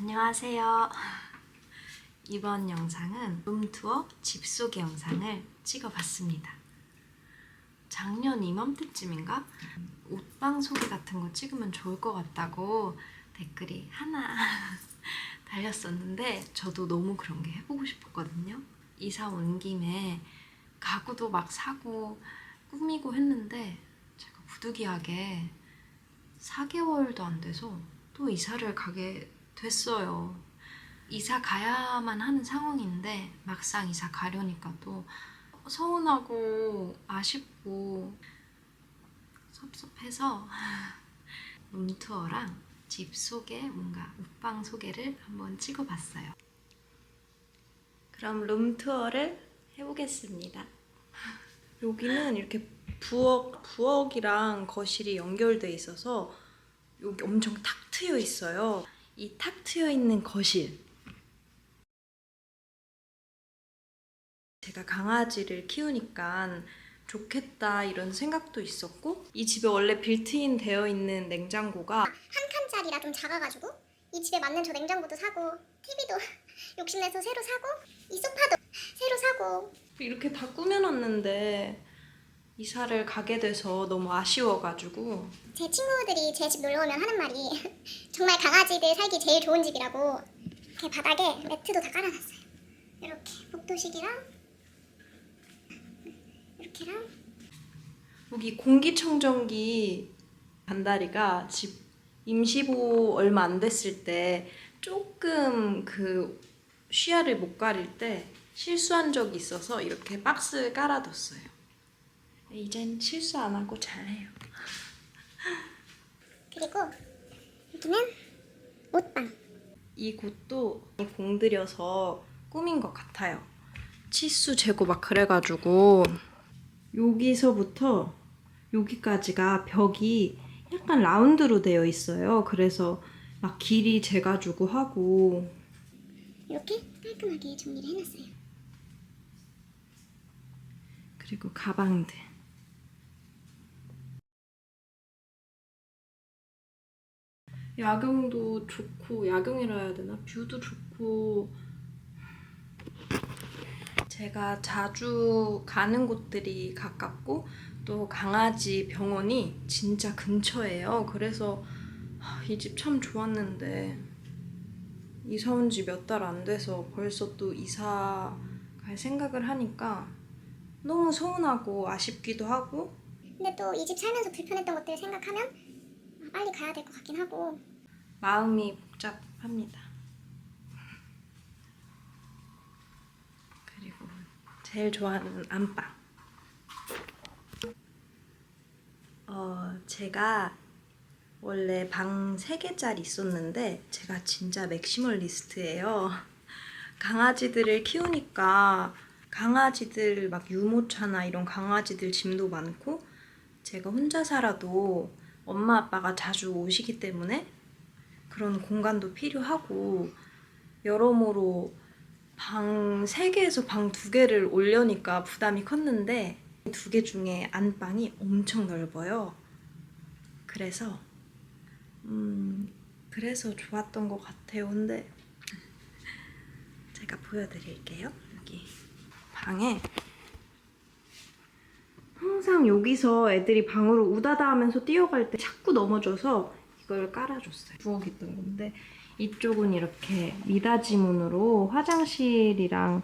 안녕하세요. 이번 영상은 룸투어 집 소개 영상을 찍어봤습니다. 작년 이맘때쯤인가 옷방 소개 같은 거 찍으면 좋을 것 같다고 댓글이 하나 달렸었는데 저도 너무 그런 게 해보고 싶었거든요. 이사 온 김에 가구도 막 사고 꾸미고 했는데 제가 부득이하게 4개월도 안 돼서 또 이사를 가게 됐어요. 이사 가야만 하는 상황인데 막상 이사 가려니까 또 서운하고 아쉽고 섭섭해서 룸투어랑 집 소개, 뭔가 옷방 소개를 한번 찍어봤어요. 그럼 룸투어를 해보겠습니다. 여기는 이렇게 부엌, 부엌이랑 거실이 연결돼 있어서 여기 엄청 탁 트여 있어요. 이 탁 트여 있는 거실. 제가 강아지를 키우니까 좋겠다 이런 생각도 있었고 이 집에 원래 빌트인 되어 있는 냉장고가 한 칸짜리라 좀 작아가지고 이 집에 맞는 저 냉장고도 사고 TV도 욕심내서 새로 사고 이 소파도 새로 사고 이렇게 다 꾸며놨는데 이사를 가게 돼서 너무 아쉬워가지고. 제 친구들이 제 집 놀러 오면 하는 말이 정말 강아지들 살기 제일 좋은 집이라고 이렇게 바닥에 매트도 다 깔아놨어요. 이렇게 복도식이랑 이렇게랑. 여기 공기청정기 반다리가 집 임시보 얼마 안 됐을 때 조금 그 시야를 못 가릴 때 실수한 적이 있어서 이렇게 박스 깔아뒀어요. 이젠 실수 안 하고 잘해요. 그리고 여기는 옷방 이 곳도 공들여서 꾸민 것 같아요. 치수 재고 막 그래가지고 여기서부터 여기까지가 벽이 약간 라운드로 되어 있어요. 그래서 막 길이 재가지고 하고 이렇게 깔끔하게 정리를 해놨어요 그리고 가방들. 야경도 좋고 야경이라 해야 되나? 뷰도 좋고 제가 자주 가는 곳들이 가깝고 또 강아지 병원이 진짜 근처예요. 그래서 이 집 참 좋았는데 이사 온 지 몇 달 안 돼서 벌써 또 이사 갈 생각을 하니까 너무 서운하고 아쉽기도 하고 근데 또 이 집 살면서 불편했던 것들 생각하면 아, 빨리 가야 될 것 같긴 하고 마음이 복잡합니다. 그리고 제일 좋아하는 안방. 어, 제가 원래 방 3개짜리 있었는데 제가 진짜 맥시멀리스트예요. 강아지들을 키우니까 강아지들 막 유모차나 이런 강아지들 짐도 많고 제가 혼자 살아도 엄마 아빠가 자주 오시기 때문에 그런 공간도 필요하고 여러모로 방 3개에서 방 2개를 올려니까 부담이 컸는데 두 개 중에 안방이 엄청 넓어요. 그래서 음 그래서 좋았던 것 같아요. 근데 제가 보여드릴게요. 여기 방에 항상 여기서 애들이 방으로 우다다 하면서 뛰어갈 때 자꾸 넘어져서 이걸 깔아줬어요. 부엌있던 건데 이쪽은 이렇게 미닫이 문으로 화장실이랑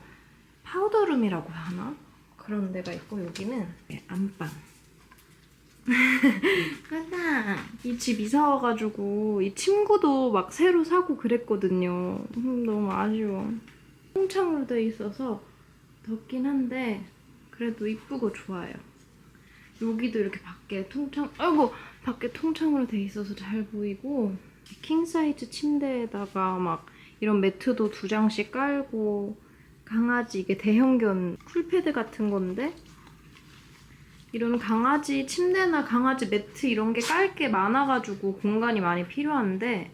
파우더룸이라고 하나? 그런 데가 있고 여기는 안방. 가자. 이집 이사 와가지고 이 침구도 막 새로 사고 그랬거든요. 음, 너무 아쉬워. 통창으로 돼 있어서 덥긴 한데 그래도 이쁘고 좋아요. 여기도 이렇게 밖에 통창, 아이고 밖에 통창으로 돼 있어서 잘 보이고 킹 사이즈 침대에다가 막 이런 매트도 두 장씩 깔고 강아지 이게 대형견 쿨패드 같은 건데 이런 강아지 침대나 강아지 매트 이런 게 깔 게 많아가지고 공간이 많이 필요한데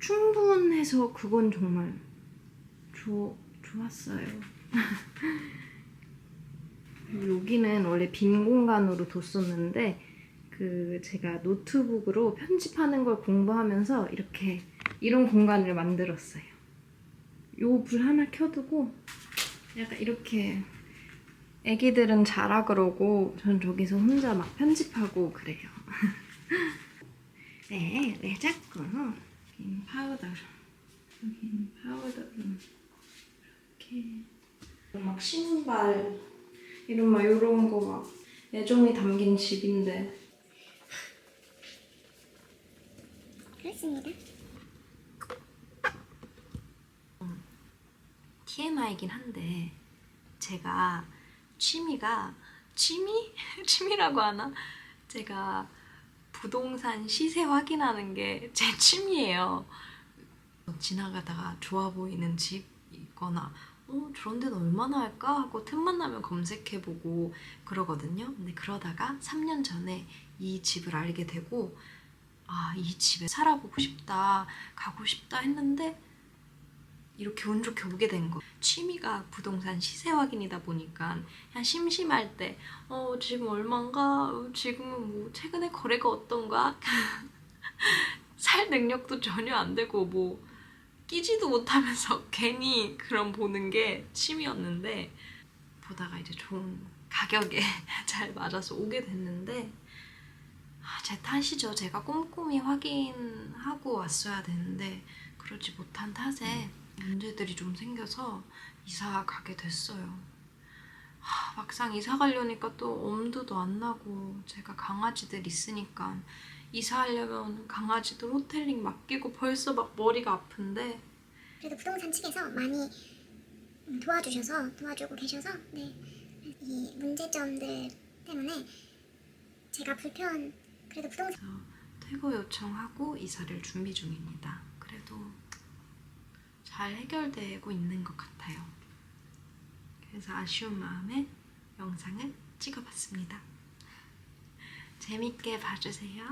충분해서 그건 정말 좋 좋았어요. 여기는 원래 빈 공간으로 뒀었는데 그 제가 노트북으로 편집하는 걸 공부하면서 이렇게 이런 공간을 만들었어요. 요 불 하나 켜두고 약간 이렇게 애기들은 자라 그러고 전 저기서 혼자 막 편집하고 그래요. 네, 왜 자꾸 여긴 파우더 여긴 파우더로 이렇게 막 신발 이런 막 이런 거 막 애정이 담긴 집인데 그렇습니다. TMI이긴 한데 제가 취미가 취미? 취미라고 하나? 제가 부동산 시세 확인하는 게 제 취미예요. 지나가다가 좋아 보이는 집 있거나 어 저런 데는 얼마나 할까 하고 틈만 나면 검색해보고 그러거든요. 근데 그러다가 3년 전에 이 집을 알게 되고 아 이 집에 살아보고 싶다 가고 싶다 했는데 이렇게 운 좋게 오게 된 거. 취미가 부동산 시세 확인이다 보니까 그냥 심심할 때, 어, 지금 얼마인가? 어, 지금은 뭐, 최근에 거래가 어떤가? 살 능력도 전혀 안 되고, 뭐, 끼지도 못하면서 괜히 그런 보는 게 취미였는데, 보다가 이제 좋은 가격에 잘 맞아서 오게 됐는데, 아, 제 탓이죠. 제가 꼼꼼히 확인하고 왔어야 되는데, 그러지 못한 탓에 문제들이 좀 생겨서 이사 가게 됐어요. 하, 막상 이사 가려니까 또 엄두도 안 나고 제가 강아지들 있으니까 이사하려면 강아지들 호텔링 맡기고 벌써 막 머리가 아픈데 그래도 부동산 측에서 많이 음, 도와주셔서 도와주고 계셔서 네. 이 문제점들 때문에 제가 불편 그래도 부동산 퇴거 요청하고 이사를 준비 중입니다. 그래도 잘 해결되고 있는 것 같아요. 그래서 아쉬운 마음에 영상을 찍어봤습니다. 재밌게 봐주세요.